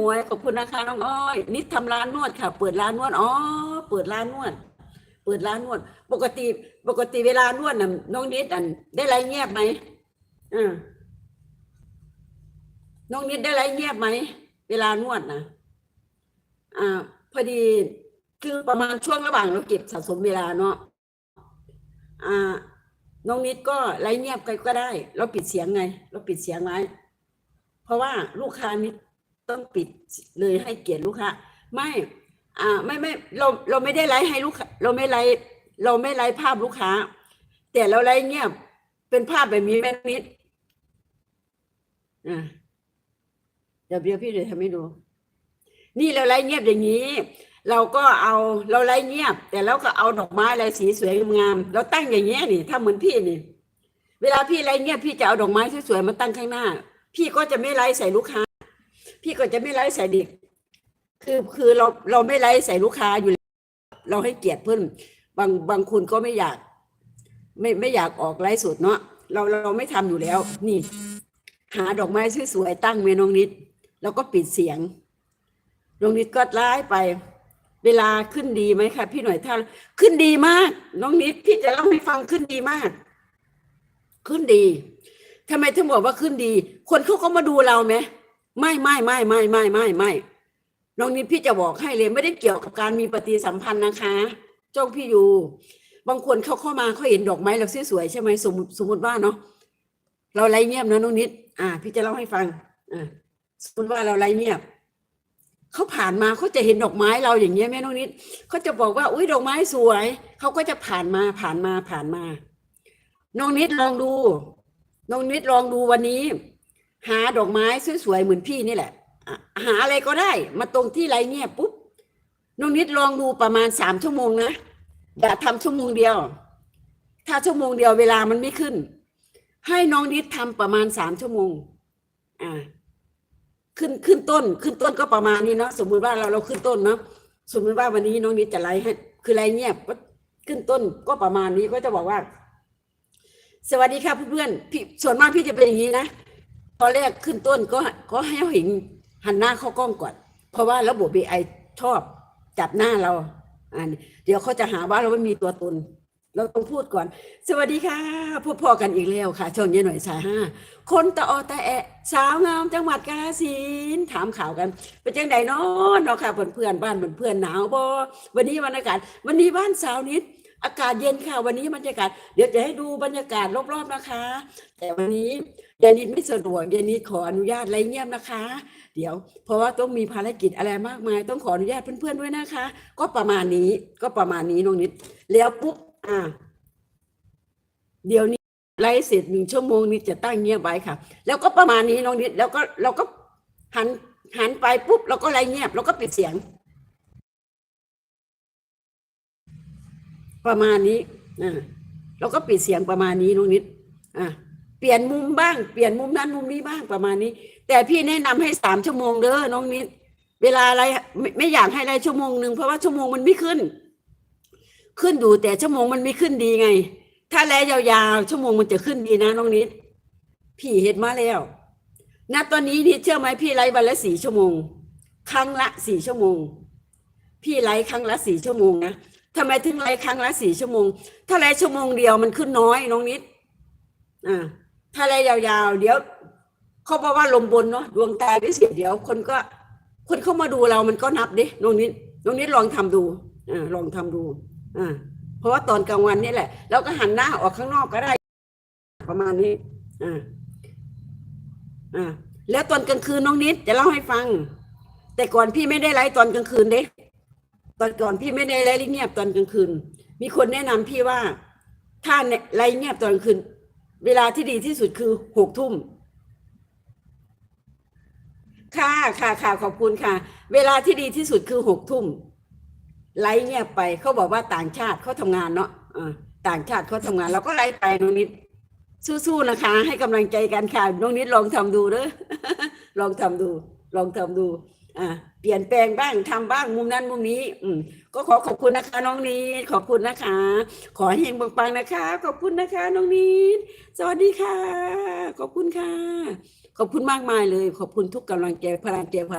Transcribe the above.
หมวยขอบคุณนะคะน้องอ้อยนิดทำร้านนวดค่ะ เปิดร้านนวดอ๋อเปิดร้านนวด เปิดร้านนวด ปกติปกติเวลานวดน่ะน้องนิดอันได้ไรเงียบไหมอ่าน้องนิดได้ไรเงียบไหมเวลานวดนะอ่า พอดีคือประมาณช่วงระหว่างเราเก็บสะสมเวลาเนาะอ่า น้องนิดก็ไรเงียบกันก็ได้ เราปิดเสียงไง เราปิดเสียงไว้เพราะว่าลูกค้านิด ต้องปิดเลยให้เกียรติลูกค้าไม่อ่าไม่ไม่เราเราไม่ได้ไลฟ์ให้ลูกค้าเราไม่ไลฟ์เราไม่ไลฟ์ภาพลูกค้า แต่เราไลฟ์เงียบเป็นภาพแบบนี้แม่นิดอ่าเดี๋ยวเดี๋ยพี่เดี๋ยวทำให้ดู นี่เราไลฟ์เงียบอย่างนี้ เราก็เอาเราไลฟ์เงียบ แต่เราก็เอาดอกไม้อะไรสีสวยงามเราตั้งอย่างเงี้ยนี่ ถ้าเหมือนพี่นี่ เวลาพี่ไลฟ์เงียบพี่จะเอาดอกไม้สวยๆมาตั้งข้างหน้า พี่ก็จะไม่ไลฟ์ใส่ลูกค้า พี่ก็จะไม่ไลฟ์ใส่เด็ก คือคือเราเราไม่ไลฟ์ใส่ลูกค้าอยู่แล้วเราให้เกียรติเพื่อนบางบางคนก็ไม่อยาก ไม่ไม่อยากออกไลฟ์สดเนาะเราเราไม่ทำอยู่แล้ว นี่ หาดอกไม้สวยๆตั้งเมนองนิด แล้วก็ปิดเสียงน้องนิดก็ไลฟ์ไป เวลาขึ้นดีไหมคะพี่หน่อยถ้าขึ้นดีมาก น้องนิดพี่จะเล่าให้ฟังขึ้นดีมาก ขึ้นดีทำไมถึงบอกว่าขึ้นดี คนเขาก็มาดูเราไหม ไม่ไม่ไม่ไม่ไม่ไม่ไม่น้องนิดพี่จะบอกให้เลยไม่ได้เกี่ยวกับการมีปฏิสัมพันธ์นะคะจ้องพี่อยู่ บางคนเขาเข้ามาเขาเห็นดอกไม้เราสวยๆใช่ไหมสมมติสมมติว่าเนาะเราไล่เงียบนะน้องนิด อ่า พี่จะเล่าให้ฟังอ่าสมมติว่าเราไล่เงียบเขาผ่านมาเขาจะเห็นดอกไม้เราอย่างเงี้ยแม่น้องนิดเขาจะบอกว่าอุ้ยดอกไม้สวยเขาก็จะผ่านมาผ่านมาผ่านมา น้องนิดลองดู น้องนิดลองดูวันนี้ หาดอกไม้สวยๆเหมือนพี่นี่แหละ หาอะไรก็ได้ มาตรงที่ไรเงียบปุ๊บน้องนิดลองดูประมาณสามชั่วโมงนะอย่าทำชั่วโมงเดียว ถ้าชั่วโมงเดียวเวลามันไม่ขึ้น ให้น้องนิดทำประมาณสามชั่วโมง อ่า ขึ้นขึ้นต้น ขึ้นต้นก็ประมาณนี้เนาะสมมุติว่าเราเราขึ้นต้นเนาะสมมติว่าวันนี้น้องนิดจะไลฟ์ให้คือไลฟ์เงียบก็ขึ้นต้นก็ประมาณนี้ก็จะบอกว่า สวัสดีค่ะเพื่อนๆพี่ส่วนมากพี่จะเป็นอย่างนี้นะ ตอนแรกขึ้นต้นก็ก็ให้เขาเห็นหันหน้าเข้ากล้องก่อน เพราะว่าระบบ AI ชอบจับหน้าเราอ่าเดี๋ยวเขาจะหาว่าเราไม่มีตัวตน เราต้องพูดก่อน สวัสดีค่ะพบพอกันอีกแล้วค่ะช่วงนี้หน่อยสายห้าคนตะออตะแอะ สาวงามจังหวัดกาฬสินถามข่าวกันเป็นจังไดเนาะเนาะค่ะเพื่อนๆบ้านเพื่อนๆหนาวบ่วันนี้วันอากาศวันนี้บ้านสาวนิด อากาศเย็นค่ะ วันนี้บรรยากาศเดี๋ยวจะให้ดูบรรยากาศรอบๆนะคะ แต่วันนี้เดนิดไม่สะดวกเดนิดขออนุญาตไล่เงียบนะคะ เดี๋ยว เพราะว่าต้องมีภารกิจอะไรมากมาย ต้องขออนุญาตเพื่อนๆด้วยนะคะ ก็ประมาณนี้ก็ประมาณนี้น้องนิด แล้วปุ๊บอ่า เดี๋ยวนี้ไลฟ์เสร็จหนึ่งชั่วโมงนี้จะตั้งเงียบไว้ค่ะ แล้วก็ประมาณนี้น้องนิด แล้วก็เราก็หันหันไปปุ๊บเราก็ไลฟ์เงียบเราก็ปิดเสียง ประมาณนี้อ่าเราก็ปิดเสียงประมาณนี้น้องนิดอ่าเปลี่ยนมุมบ้างเปลี่ยนมุมนั้นมุมนี้บ้างประมาณนี้ แต่พี่แนะนำให้สามชั่วโมงเด้อน้องนิด เวลาอะไรไม่ไม่อยากให้ได้ชั่วโมงหนึ่งเพราะว่าชั่วโมงมันไม่ขึ้น ขึ้นอยู่แต่ชั่วโมงมันไม่ขึ้นดีไง ถ้าแล้วยาวๆชั่วโมงมันจะขึ้นดีนะน้องนิด พี่เห็นมาแล้วณตอนนี้นี่เชื่อไหมพี่ไลฟ์วันละสี่ชั่วโมง ครั้งละสี่ชั่วโมง พี่ไลฟ์ครั้งละสี่ชั่วโมงนะ ทำไมถึงไลฟ์ครั้งละสี่ชั่วโมง ถ้าไลฟ์ชั่วโมงเดียวมันขึ้นน้อยน้องนิดอ่าถ้าไลฟ์ยาวๆ เดี๋ยวเขาบอกว่าลมบนเนาะดวงตาวิเศษเดี๋ยว คนก็ คนเข้ามาดูเรามันก็นับดิน้องนิดน้องนิดลองทำดูอ่าลองทำดูอ่าเพราะว่าตอนกลางวันนี่แหละเราก็หันหน้าออกข้างนอกก็ได้ ประมาณนี้อ่าอ่าแล้วตอนกลางคืนน้องนิดจะเล่าให้ฟัง แต่ก่อนพี่ไม่ได้ไลฟ์ตอนกลางคืนเด้ ตอนก่อนพี่ไม่ได้ไลฟ์เงียบตอนกลางคืน มีคนแนะนำพี่ว่า ถ้าไลฟ์เงียบตอนกลางคืน เวลาที่ดีที่สุดคือหกทุ่มค่ะค่ะค่ะขอบคุณค่ะ เวลาที่ดีที่สุดคือหกทุ่มไลฟ์เงียบไปเขาบอกว่าต่างชาติเขาทำงานเนาะอ่าต่างชาติเขาทำงาน เราก็ไลฟ์ไปน้องนิดสู้ๆนะคะ ให้กำลังใจกันค่ะน้องนิดลองทำดูเด้อลองทำดู ลองทำดู อ่าเปลี่ยนแปลงบ้างทำบ้างมุมนั้นมุมนี้ อืมก็ขอขอบคุณนะคะ น้องนิดขอบคุณนะคะ ขอให้เฮงปังๆนะคะ ขอบคุณนะคะ น้องนิดสวัสดีค่ะ ขอบคุณค่ะ ขอบคุณมากมายเลย ขอบคุณทุกกำลังใจพลังใจพลัง